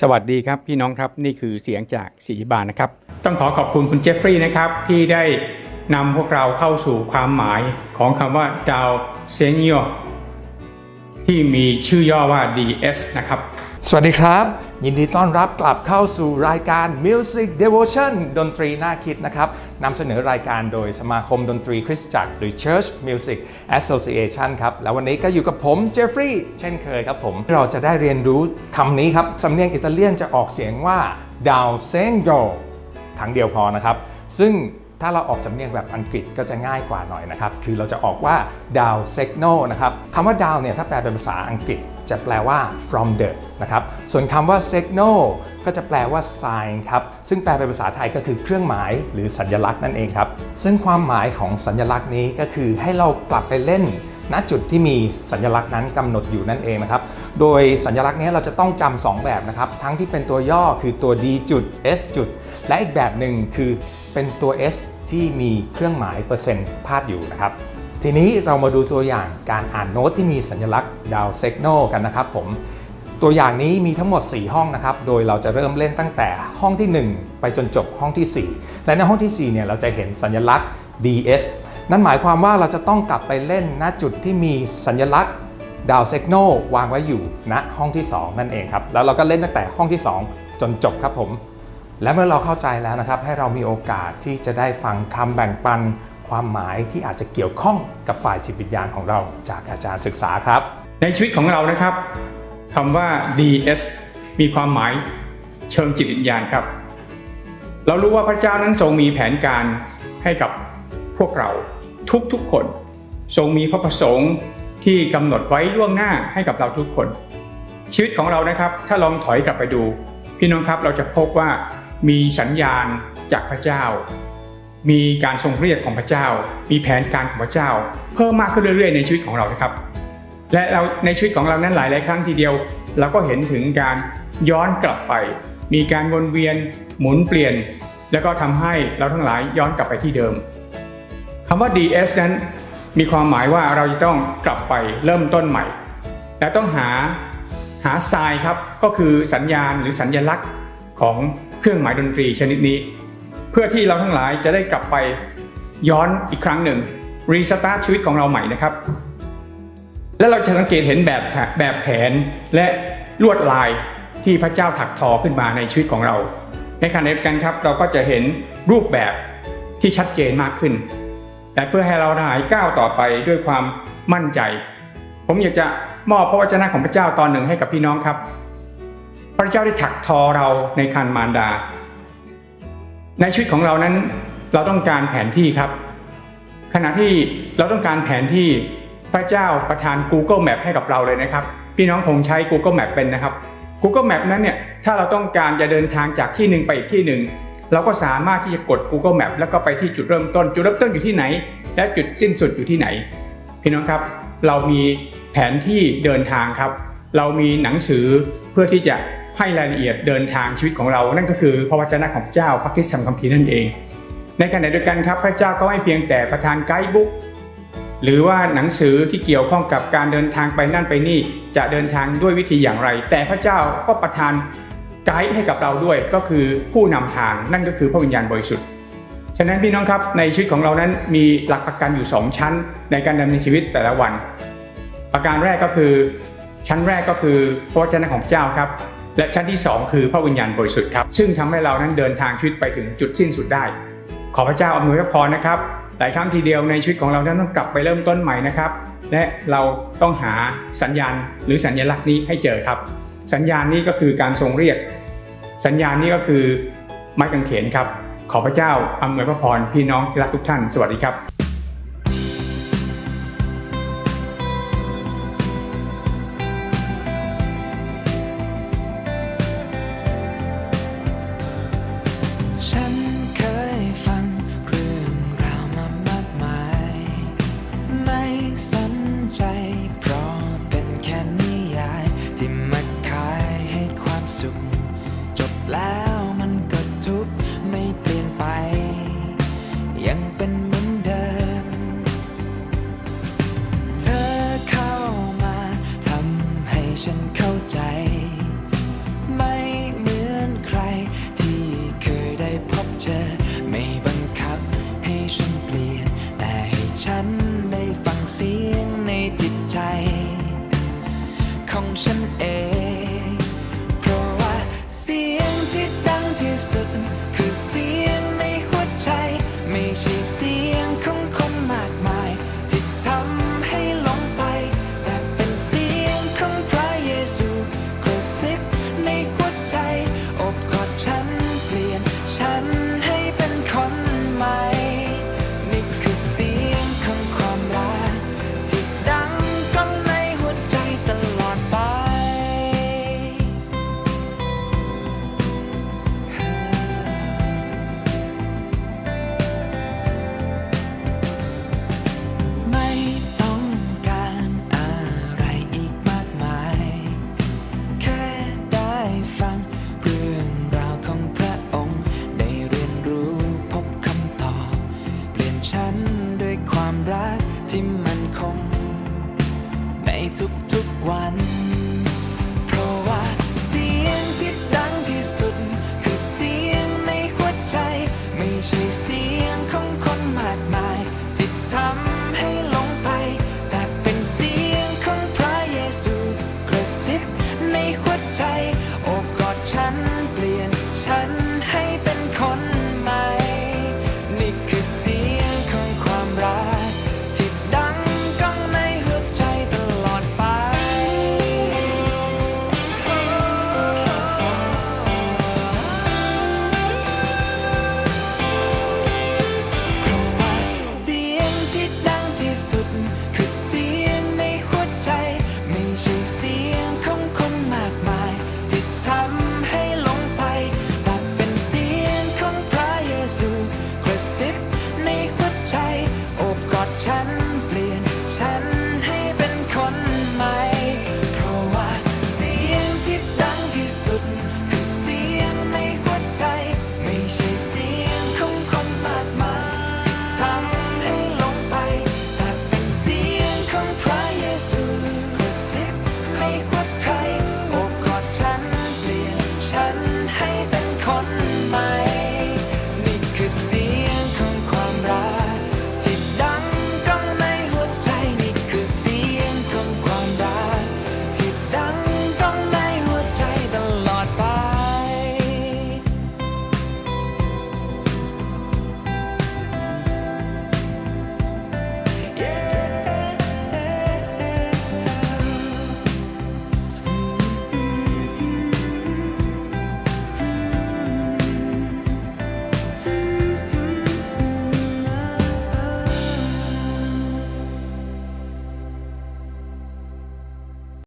สวัสดีครับพี่น้องครับนี่คือเสียงจากสีบานนะครับ ต้องขอขอบคุณคุณเจฟฟรีย์นะครับ ที่ได้นำพวกเราเข้าสู่ความหมายของคำว่าดาวเซนิโอที่มีชื่อย่อว่า DS นะครับ สวัสดีครับ ยินดีต้อนรับกลับเข้าสู่รายการ Music Devotion ดนตรีน่าคิดนะครับนำเสนอรายการโดยสมาคมดนตรีคริสตจักรหรือ Church Music Association ครับ แล้ววันนี้ก็อยู่กับผมเจฟฟรีย์เช่นเคยครับผม เราจะได้เรียนรู้คำนี้ครับ สำเนียงอิตาเลียนจะออกเสียงว่า dao segno ครั้งเดียวพอนะครับ ซึ่งถ้าเราออกสำเนียงแบบอังกฤษก็จะง่ายกว่าหน่อยนะครับ คือเราจะออกว่า down signal นะครับคำว่า down เนี่ยถ้าแปลเป็นภาษาอังกฤษ จะแปลว่า from the นะครับ ส่วนคำว่า signal ก็จะแปลว่า sign ครับ ซึ่งแปลเป็นภาษาไทยก็คือเครื่องหมายหรือสัญลักษณ์นั่นเองครับ ซึ่งความหมายของสัญลักษณ์นี้ก็คือให้เรากลับไปเล่นณจุดที่มีสัญลักษณ์นั้นกำหนดอยู่นั่นเองนะครับ โดยสัญลักษณ์นี้เราจะต้องจำสองแบบนะครับ ทั้งที่เป็นตัวย่อคือตัว D จุด S จุด และอีกแบบหนึ่งคือเป็นตัว S ที่มีเครื่องหมายเปอร์เซ็นต์พาดอยู่นะครับ ทีนี้เรามาดูตัวอย่างการอ่านโน้ตที่มีสัญลักษณ์ดาวเซกโนกันนะครับผมตัวอย่างนี้มีทั้งหมด 4 ห้องนะครับ โดยเราจะเริ่มเล่นตั้งแต่ห้องที่ 1 ไปจนจบห้องที่ 4 และในห้องที่ 4 เนี่ยเราจะเห็นสัญลักษณ์ DS นั่นหมายความว่าเราจะต้องกลับไปเล่นณจุดที่มีสัญลักษณ์ดาวเซกโนวางไว้อยู่ณห้องที่ 2 นั่นเองครับ แล้วเราก็เล่นตั้งแต่ห้องที่ 2 จนจบครับผม และเมื่อเราเข้าใจแล้วนะครับ ให้เรามีโอกาสที่จะได้ฟังคำแบ่งปัน ความหมายที่อาจจะเกี่ยวข้องกับฝ่ายจิตวิญญาณของเราจากอาจารย์ศึกษาครับ ในชีวิตของเรานะครับคำว่า DS มีความหมายเชิงจิตวิญญาณครับ เรารู้ว่าพระเจ้านั้นทรงมีแผนการให้กับพวกเราทุกๆคน ทรงมีพระประสงค์ที่กำหนดไว้ล่วงหน้าให้กับเราทุกคน ชีวิตของเรานะครับ ถ้าลองถอยกลับไปดู พี่น้องครับเราจะพบว่ามีสัญญาณจากพระเจ้า มีการทรงเรียกของพระเจ้า มีแผนการของพระเจ้า เพิ่มมากขึ้นเรื่อย ๆ ในชีวิตของเรานะครับ และเราในชีวิตของเรานั้นหลายหลายครั้งทีเดียว เราก็เห็นถึงการย้อนกลับไป มีการวนเวียนหมุนเปลี่ยน แล้วก็ทำให้เราทั้งหลายย้อนกลับไปที่เดิมคำว่า DS นั้นมีความหมายว่าเราจะต้องกลับไปเริ่มต้นใหม่ และต้องหาหาทรายครับก็คือสัญญาณหรือสัญญลักษณ์ของเครื่องหมายดนตรีชนิดนี้ เพื่อที่เราทั้งหลายจะได้กลับไปย้อนอีกครั้งหนึ่งรีสตาร์ทชีวิตของเราใหม่นะครับ และเราจะสังเกตเห็นแบบแผแบบแผนและลวดลายที่พระเจ้าถักทอขึ้นมาในชีวิตของเรา ในขณะเดียวกันครับ เราก็จะเห็นรูปแบบที่ชัดเจนมากขึ้น แต่เพื่อให้เราทั้งหลายก้าวต่อไปด้วยความมั่นใจ ผมอยากจะมอบพระวจนะของพระเจ้าตอนหนึ่งให้กับพี่น้องครับ พระเจ้าได้ถักทอเราในคันมารดา ในชีวิตของเรานั้นเราต้องการแผนที่ครับ ขณะที่เราต้องการแผนที่พระเจ้าประทาน Google Map ให้กับเราเลยนะครับ พี่น้องคงใช้ Google Map เป็นนะครับ Google Map นั้นเนี่ยถ้าเราต้องการจะเดินทางจากที่หนึ่งไปอีกที่หนึ่งเราก็สามารถที่จะกด Google Map แล้วก็ไปที่จุดเริ่มต้น จุดเริ่มต้นอยู่ที่ไหน และจุดสิ้นสุดอยู่ที่ไหน พี่น้องครับเรามีแผนที่เดินทางครับ เรามีหนังสือเพื่อที่จะ ให้รายละเอียดเดินทางชีวิตของเรา นั่นก็คือพระวจนะของเจ้าพระคริสตธรรมคัมภีร์นั่นเอง ในขณะเดียวกันครับ พระเจ้าก็ไม่เพียงแต่ประทานไกด์บุ๊กหรือว่าหนังสือที่เกี่ยวข้องกับการเดินทางไปนั่นไปนี่จะเดินทางด้วยวิธีอย่างไร แต่พระเจ้าก็ประทานไกด์ให้กับเราด้วยก็คือผู้นำทางนั่นก็คือพระวิญญาณบริสุทธิ์ฉะนั้นพี่น้องครับในชีวิตของเรานั้นมีหลักประกันอยู่ 2 ชั้น ในการดำเนินชีวิตแต่ละวัน ประการแรกก็คือ ชั้นแรกก็คือพระวจนะของเจ้าครับ และชั้นที่ 2 คือพระวิญญาณบริสุทธิ์ครับ ซึ่งทำให้เรานั้นเดินทางชีวิตไปถึงจุดสิ้นสุดได้ ขอพระเจ้าอำนวยพระพรนะครับหลายครั้งทีเดียวในชีวิตของเรานั้นต้องกลับไปเริ่มต้นใหม่นะครับ และเราต้องหาสัญญาณหรือสัญลักษณ์นี้ให้เจอครับ สัญญาณนี้ก็คือการทรงเรียก สัญญาณนี้ก็คือไม้กางเขนครับ ขอพระเจ้าอำนวยพระพรพี่น้องที่รักทุกท่าน สวัสดีครับันได้ฟังเสียงในจิตใจ ของฉันเอง ทุกๆวัน